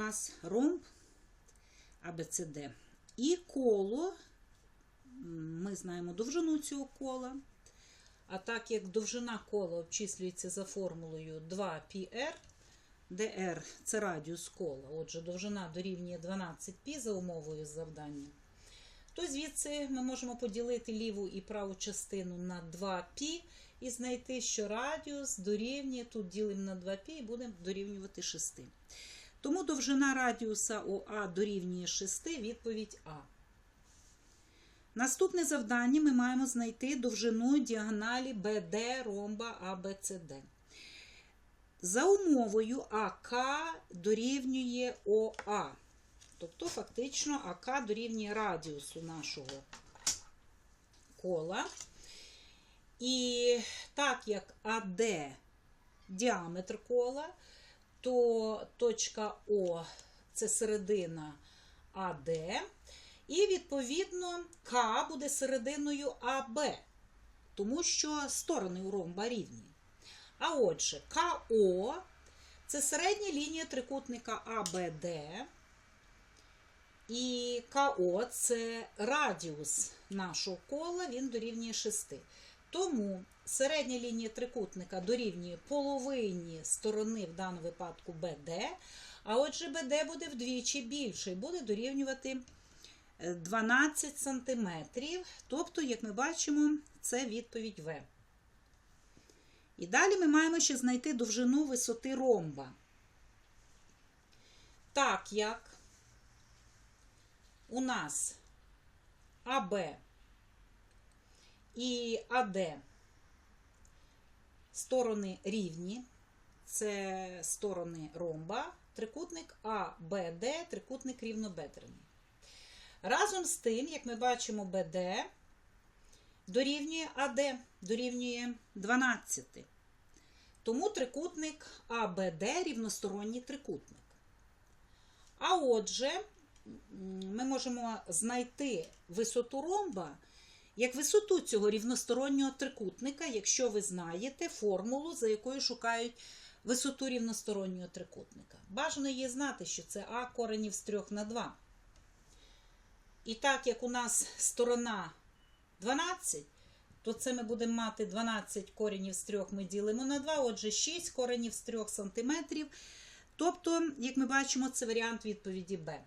нас ромб АБЦД. І коло, м, ми знаємо довжину цього кола. А так як довжина кола обчислюється за формулою 2πr, де r – це радіус кола, отже, довжина дорівнює 12π за умовою завдання, то звідси ми можемо поділити ліву і праву частину на 2π і знайти, що радіус дорівнює, тут ділимо на 2π і будемо дорівнювати 6. Тому довжина радіуса ОА дорівнює 6, відповідь А. Наступне завдання ми маємо знайти довжину діагоналі BD ромба ABCD. За умовою АК дорівнює ОА. Тобто, фактично, АК дорівнює радіусу нашого кола. І так як АД діаметр кола, то точка О це середина АД. І, відповідно, К буде серединою АБ, тому що сторони у ромба рівні. А отже, КО це середня лінія трикутника АБД. І КО це радіус нашого кола, він дорівнює 6. Тому середня лінія трикутника дорівнює половині сторони, в даному випадку БД. А отже, БД буде вдвічі більше і буде дорівнювати 12 см. Тобто, як ми бачимо, це відповідь В. І далі ми маємо ще знайти довжину висоти ромба. Так як у нас АБ і АД сторони рівні, це сторони ромба, трикутник АБД, трикутник рівнобедрений. Разом з тим, як ми бачимо, БД дорівнює АД, дорівнює 12. Тому трикутник АБД рівносторонній трикутник. А отже, ми можемо знайти висоту ромба як висоту цього рівностороннього трикутника, якщо ви знаєте формулу, за якою шукають висоту рівностороннього трикутника. Бажано її знати, що це А коренів з 3 на 2. І так як у нас сторона 12, то це ми будемо мати 12 коренів з 3 ми ділимо на 2, отже, 6 коренів з 3 см. Тобто, як ми бачимо, це варіант відповіді Б.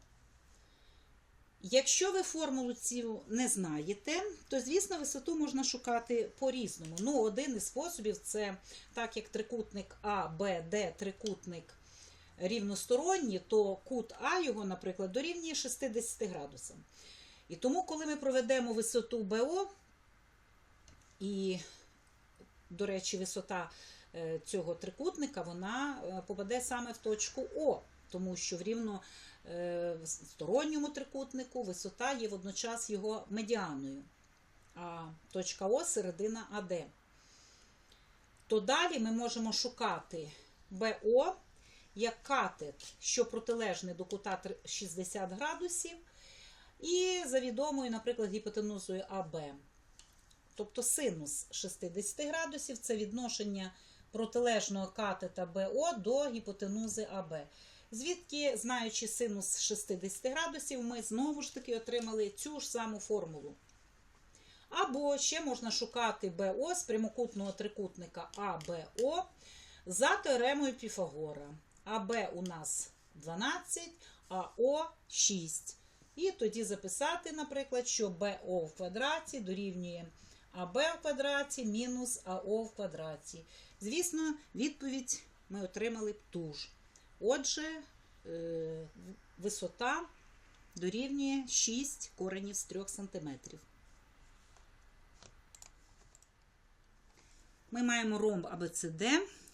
Якщо ви формулу цю не знаєте, то, звісно, висоту можна шукати по-різному. Ну, один із способів це так як трикутник А, Б, Д, трикутник рівносторонні, то кут А його, наприклад, дорівнює 60 градусам. І тому, коли ми проведемо висоту БО, і, до речі, висота е, цього трикутника, вона е, попаде саме в точку О, тому що в рівносторонньому трикутнику висота є водночас його медіаною, а точка О середина АД. То далі ми можемо шукати БО як катет, що протилежний до кута 60 градусів, і за відомою, наприклад, гіпотенузою АБ. Тобто синус 60 градусів це відношення протилежного катета БО до гіпотенузи АБ. Звідки, знаючи синус 60 градусів, ми знову ж таки отримали цю ж саму формулу. Або ще можна шукати БО з прямокутного трикутника АБО за теоремою Піфагора. АБ у нас 12, а О 6. І тоді записати, наприклад, що БО в квадраті дорівнює АБ в квадраті мінус АО в квадраті. Звісно, відповідь ми отримали б ту ж. Отже, е, висота дорівнює 6 коренів з 3 см. Ми маємо ромб АБЦД,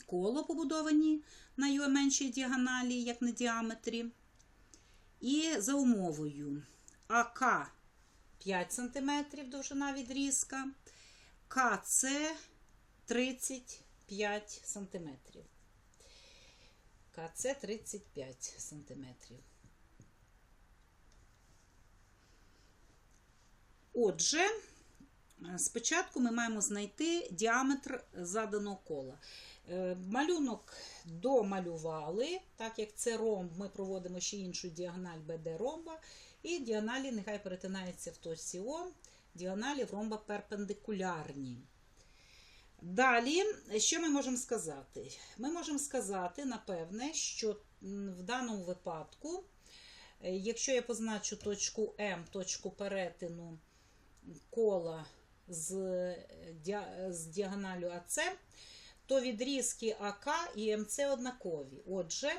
коло побудовані на його меншій діагоналі, як на діаметрі. І за умовою АК 5 см довжина відрізка, КЦ 35 см. КЦ 35 см. Отже, Е, Спочатку ми маємо знайти діаметр заданого кола. Е, Малюнок домалювали, так як це ромб, ми проводимо ще іншу діагональ BD ромба, і діагоналі нехай перетинаються в точці О, діагоналі в ромба перпендикулярні. Далі, що ми можемо сказати? Ми можемо сказати, напевне, що в даному випадку, е, якщо я позначу точку М, точку перетину кола з, з діагоналю АЦ, то відрізки АК і МЦ однакові. Отже,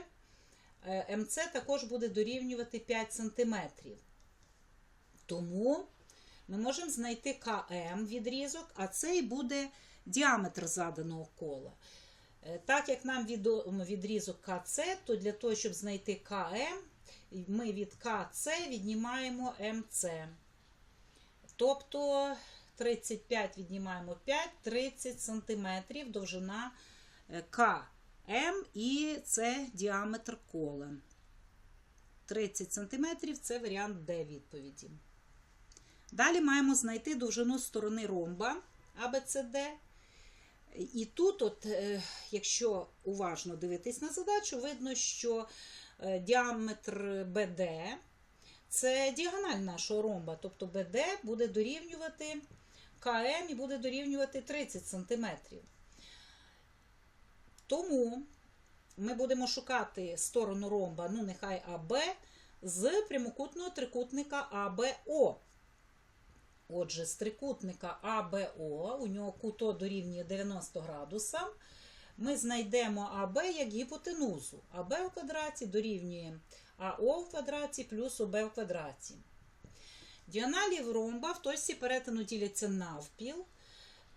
е, МЦ також буде дорівнювати 5 см. Тому ми можемо знайти КМ відрізок, а це і буде діаметр заданого кола. Е, Так як нам відомо відрізок КЦ, то для того, щоб знайти КМ, ми від КЦ віднімаємо МЦ. Тобто 35 віднімаємо 5, 30 см довжина е, КМ і це діаметр кола. 30 см це варіант Д відповіді. Далі маємо знайти довжину сторони ромба ABCD. І тут, от, е, якщо уважно дивитись на задачу, видно, що е, діаметр BD це діагональ нашого ромба, тобто BD буде дорівнювати КМ і буде дорівнювати 30 см. Тому ми будемо шукати сторону ромба, ну нехай АБ, з прямокутного трикутника АБО. Отже, з трикутника АБО, у нього куто дорівнює 90 градуса, ми знайдемо АБ як гіпотенузу. АБ в квадраті дорівнює АО в квадраті плюс ОБ в квадраті. Діаналів ромба в точці перетину діляться навпіл,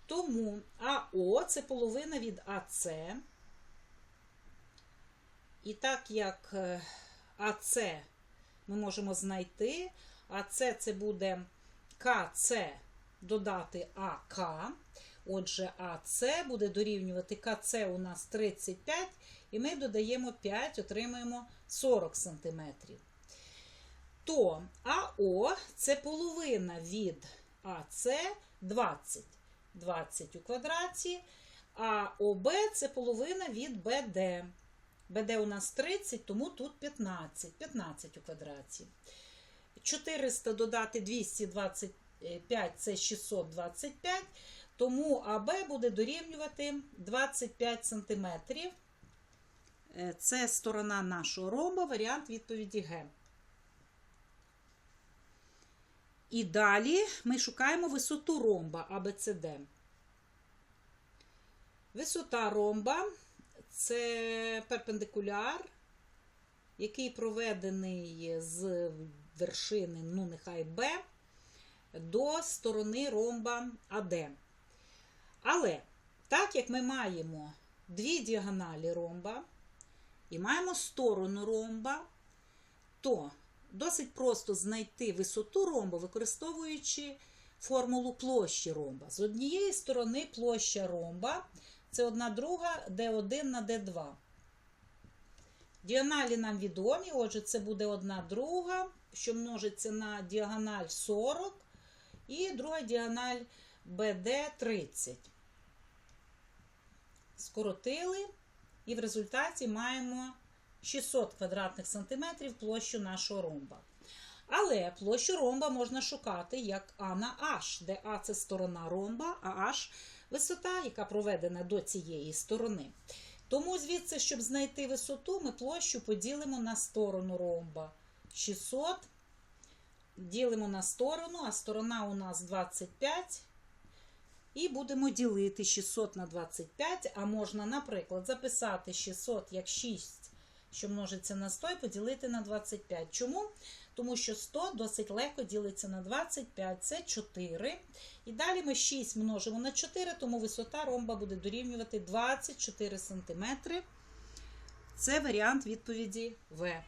тому АО це половина від АЦ. І так як е, АЦ ми можемо знайти, АЦ це буде КЦ додати АК. Отже, АЦ буде дорівнювати КЦ у нас 35, і ми додаємо 5, отримаємо 40 см. То АО це половина від АЦ 20. 20 у квадраті, а ОБ це половина від БД. БД у нас 30, тому тут 15. 15 у квадраті. 400 додати 225 це 625, тому АБ буде дорівнювати 25 см. Це сторона нашого ромба, варіант відповіді Г. І далі ми шукаємо висоту ромба ABCD. Висота ромба це перпендикуляр, який проведений з вершини, ну, нехай Б, до сторони ромба АД. Але, так як ми маємо дві діагоналі ромба і маємо сторону ромба, то досить просто знайти висоту ромба, використовуючи формулу площі ромба. З однієї сторони площа ромба це 1 друга d1 на d2. Діагоналі нам відомі, отже, це буде 1 друга, що множиться на діагональ 40, і друга діагональ BD 30. Скоротили, і в результаті маємо 600 квадратних сантиметрів площу нашого ромба. Але площу ромба можна шукати як А на H, де А це сторона ромба, а H висота, яка проведена до цієї сторони. Тому звідси, щоб знайти висоту, ми площу поділимо на сторону ромба. 600 ділимо на сторону, а сторона у нас 25. І будемо ділити 600 на 25, а можна, наприклад, записати 600 як 6, що множиться на 100, і поділити на 25. Чому? Тому що 100 досить легко ділиться на 25, це 4. І далі ми 6 множимо на 4, тому висота ромба буде дорівнювати 24 см. Це варіант відповіді В.